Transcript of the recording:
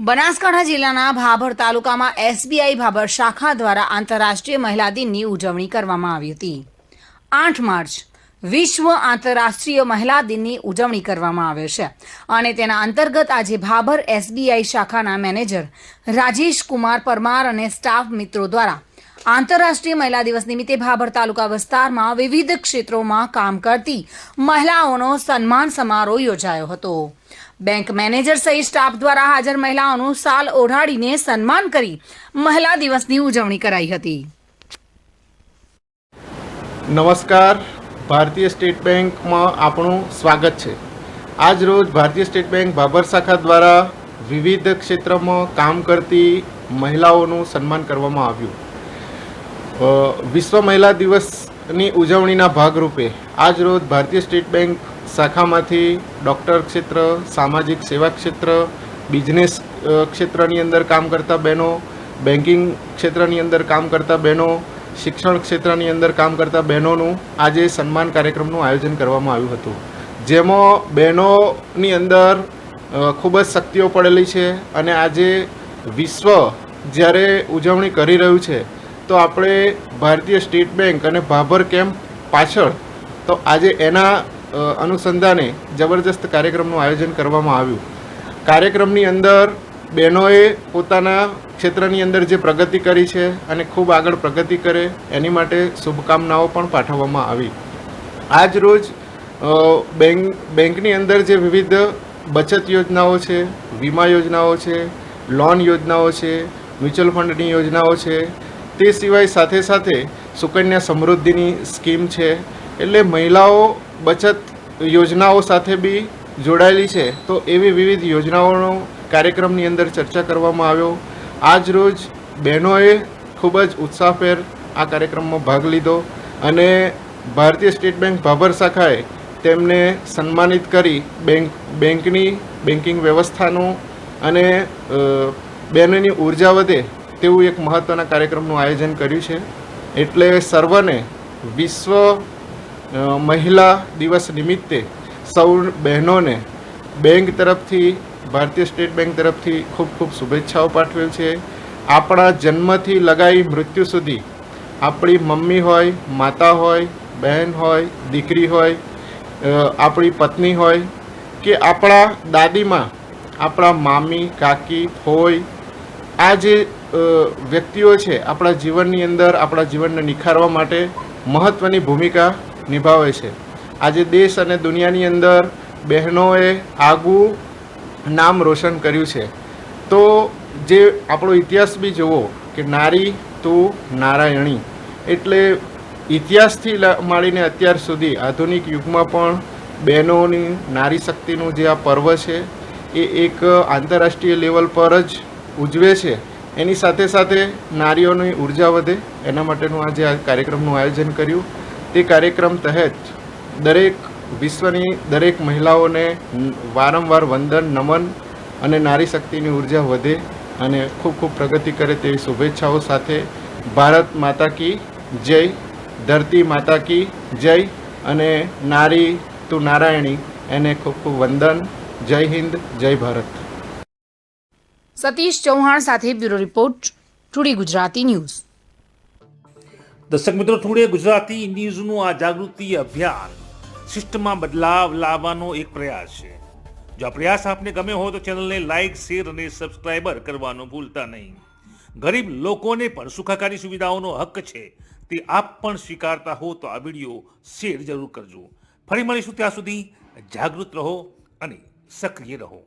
બનાસકાંઠા જિલ્લાના ભાભર તાલુકામાં એસબીઆઈ ભાભર શાખા દ્વારા આંતરરાષ્ટ્રીય મહિલા દિનની ઉજવણી કરવામાં આવી હતી. આઠ માર્ચ વિશ્વ આંતરરાષ્ટ્રીય મહિલા દિનની ઉજવણી કરવામાં આવે છે અને તેના અંતર્ગત આજે ભાભર એસબીઆઈ શાખાના મેનેજર રાજેશ કુમાર પરમાર અને સ્ટાફ મિત્રો દ્વારા આંતરરાષ્ટ્રીય મહિલા દિવસ નિમિત્તે ભાભર તાલુકા વિસ્તારમાં વિવિધ ક્ષેત્રોમાં કામ કરતી મહિલાઓનો સન્માન સમારોહ યોજાયો હતો. બેંક મેનેજર સહિત સ્ટાફ દ્વારા હાજર મહિલાઓનું સાલ ઓઢાડીને સન્માન કરી મહિલા દિવસની ઉજવણી કરાઈ હતી. નમસ્કાર. ભારતીય સ્ટેટ બેંકમાં આપણું સ્વાગત છે. આજ રોજ ભારતીય સ્ટેટ બેંક ભાભર શાખા દ્વારા વિવિધ ક્ષેત્રમાં કામ કરતી મહિલાઓનું સન્માન કરવામાં આવ્યું. વિશ્વ મહિલા દિવસની ઉજવણીના ભાગરૂપે આજ રોજ ભારતીય સ્ટેટ બેંક શાખામાંથી ડૉક્ટર ક્ષેત્ર, સામાજિક સેવા ક્ષેત્ર, બિઝનેસ ક્ષેત્રની અંદર કામ કરતા બહેનો બેન્કિંગ ક્ષેત્રની અંદર કામ કરતા બહેનો, શિક્ષણ ક્ષેત્રની અંદર કામ કરતા બહેનોનું આજે સન્માન કાર્યક્રમનું આયોજન કરવામાં આવ્યું હતું. જેમાં બહેનોની અંદર ખૂબ જ શક્તિઓ પડેલી છે અને આજે વિશ્વ જ્યારે ઉજવણી કરી રહ્યું છે, તો આપણે ભારતીય સ્ટેટ બેંક અને ભાભર કેમ્પ પાછળ, તો આજે એના અનુસંધાને જબરજસ્ત કાર્યક્રમનું આયોજન કરવામાં આવ્યું. કાર્યક્રમની અંદર બહેનોએ પોતાના ક્ષેત્રની અંદર જે પ્રગતિ કરી છે અને ખૂબ આગળ પ્રગતિ કરે, એની માટે શુભકામનાઓ પણ પાઠવવામાં આવી. આજ રોજ બેંક, બેંકની અંદર જે વિવિધ બચત યોજનાઓ છે, વીમા યોજનાઓ છે, લોન યોજનાઓ છે, મ્યુચ્યુઅલ ફંડની યોજનાઓ છે, તે સિવાય સાથે સાથે સુકન્યા સમૃદ્ધિની સ્કીમ છે. એટલે મહિલાઓ બચત યોજનાઓ સાથે બી જોડાયેલી છે. તો એવી વિવિધ યોજનાઓનો કાર્યક્રમની અંદર ચર્ચા કરવામાં આવ્યો. આજ રોજ બહેનોએ ખૂબ જ ઉત્સાહભેર આ કાર્યક્રમમાં ભાગ લીધો અને ભારતીય સ્ટેટ બેંક ભાભર શાખાએ તેમને સન્માનિત કરી બેંક, બેંકની બેન્કિંગ વ્યવસ્થાનું અને બહેનોની ઊર્જા વધે તેવું એક મહત્ત્વના કાર્યક્રમનું આયોજન કર્યું છે. એટલે સર્વને વિશ્વ મહિલા દિવસ નિમિત્તે સૌ બહેનોને બેંક તરફથી, ભારતીય સ્ટેટ બેંક તરફથી ખૂબ ખૂબ શુભેચ્છાઓ પાઠવેલ છે. આપણા જન્મથી લગાવી મૃત્યુ સુધી આપણી મમ્મી હોય, માતા હોય, બહેન હોય, દીકરી હોય આપણી પત્ની હોય કે આપણા દાદીમાં, આપણા મામી, કાકી ફોઈ આ જે વ્યક્તિઓ છે, આપણા જીવનની અંદર, આપણા જીવનને નિખારવા માટે મહત્ત્વની ભૂમિકા નિભાવે છે. આજે દેશ અને દુનિયાની અંદર બહેનોએ આગવું નામ રોશન કર્યું છે. તો જે આપણો ઇતિહાસ બી જુઓ કે નારી તું નારાયણી, એટલે ઇતિહાસથી માંડીને અત્યાર સુધી આધુનિક યુગમાં પણ બહેનોની નારી શક્તિનું જે આ પર્વ છે, એ એક આંતરરાષ્ટ્રીય લેવલ પર જ ઉજવે છે. એની સાથે સાથે નારીઓની ઊર્જા વધે, એના માટેનું આ જે આ કાર્યક્રમનું આયોજન કર્યું. તે કાર્યક્રમ તહેત દરેક વિશ્વની દરેક મહિલાઓને વારંવાર વંદન, નમન અને નારી શક્તિની ઊર્જા વધે અને ખૂબ ખૂબ પ્રગતિ કરે તેવી શુભેચ્છાઓ સાથે ભારત માતા કી જય, ધરતી માતા કી જય અને નારી તું નારાયણી. એને ખૂબ ખૂબ વંદન. જય હિન્દ, જય ભારત. સતીશ ચૌહાણ સાથે bureau report today Gujarati news. દર્શક મિત્રો ટુડે ગુજરાતી ન્યૂઝનું આ જાગૃતિ અભિયાન સિસ્ટમમાં બદલાવ લાવવાનો એક પ્રયાસ છે. જો આ પ્રયાસ આપને ગમે હોય તો ચેનલને લાઇક શેર અને સબસ્ક્રાઇબર કરવાનું ભૂલતા નહીં. ગરીબ લોકોને પણ સુખાકારી સુવિધાઓનો હક છે તે આપ પણ સ્વીકારતા હો તો આ વીડિયો શેર જરૂર કરજો. ફરી મળીશું ત્યાં સુધી જાગૃત રહો અને સક્રિય રહો.